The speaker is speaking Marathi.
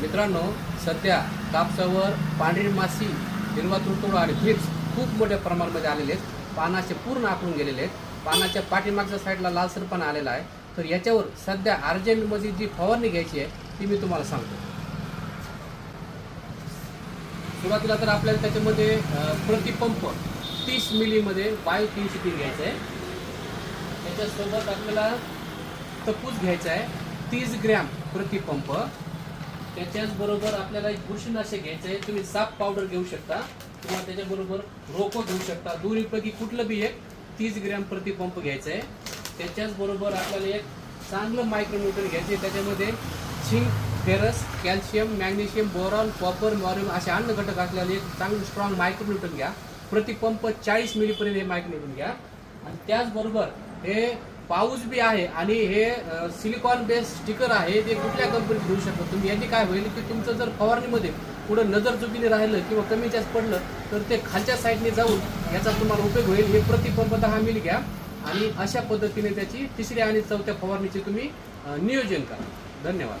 मित्रांनो सध्या कापसावर पांढरी माशी हिरवा तुडतुडा आणि हिप्स खूप मोठ्या प्रमाणामध्ये आलेले आहेत. पानाचे पूर्ण आखून गेलेले आहेत. पानाच्या पाठीमागच्या साईडला लालसरपणा आलेला आहे. तर याच्यावर सध्या अर्जंटमध्ये जी फवारणी घ्यायची आहे ती मी तुम्हाला सांगतो. सुरुवातीला तर आपल्याला त्याच्यामध्ये प्रतिपंप तीस मिलीमध्ये बायो तीनशे तीन घ्यायचं आहे. त्याच्यासोबत आपल्याला तपूस घ्यायचा आहे. तीस ग्रॅम प्रतिपंप त्याच्याच बरोबर एक बुरशीनाशक घ्यायचं आहे. तुम्ही साप पावडर घेऊ शकता. किंवा त्याच्याबरोबर रोको घेऊ शकता. दोन्हीपैकी कुठलं बी एक तीस ग्रॅम प्रतिपंप घ्यायचं आहे. त्याच्याच बरोबर आपल्याला एक चांगलं मायक्रोन्यूटन घ्यायचे त्याच्यामध्ये zinc ferrous calcium magnesium boron copper मॉरियम असे अन्न घटक असलेले एक चांगलं स्ट्रॉंग मायक्रोन्युट्रन घ्या. प्रतिपंप चाळीस मिलीपर्यंत हे मायक्रोन्युट्रन घ्या. आणि त्याचबरोबर हे पाऊस बी आहे आणि हे सिलिकॉन बेस स्टिकर आहे ते कुठल्या कंपनीत घेऊ शकता? तुम्ही यांनी काय होईल की तुमचं जर फवारणीमध्ये पुढं नजर चुकीने राहिलं किंवा कमी जास्त पडलं तर ते खालच्या साईडने जाऊन याचा तुम्हाला उपयोग होईल. हे प्रतिपंप दहा मिली घ्या आणि अशा पद्धतीने त्याची तिसऱ्या आणि चौथ्या फवारणीचे तुम्ही नियोजन करा. धन्यवाद.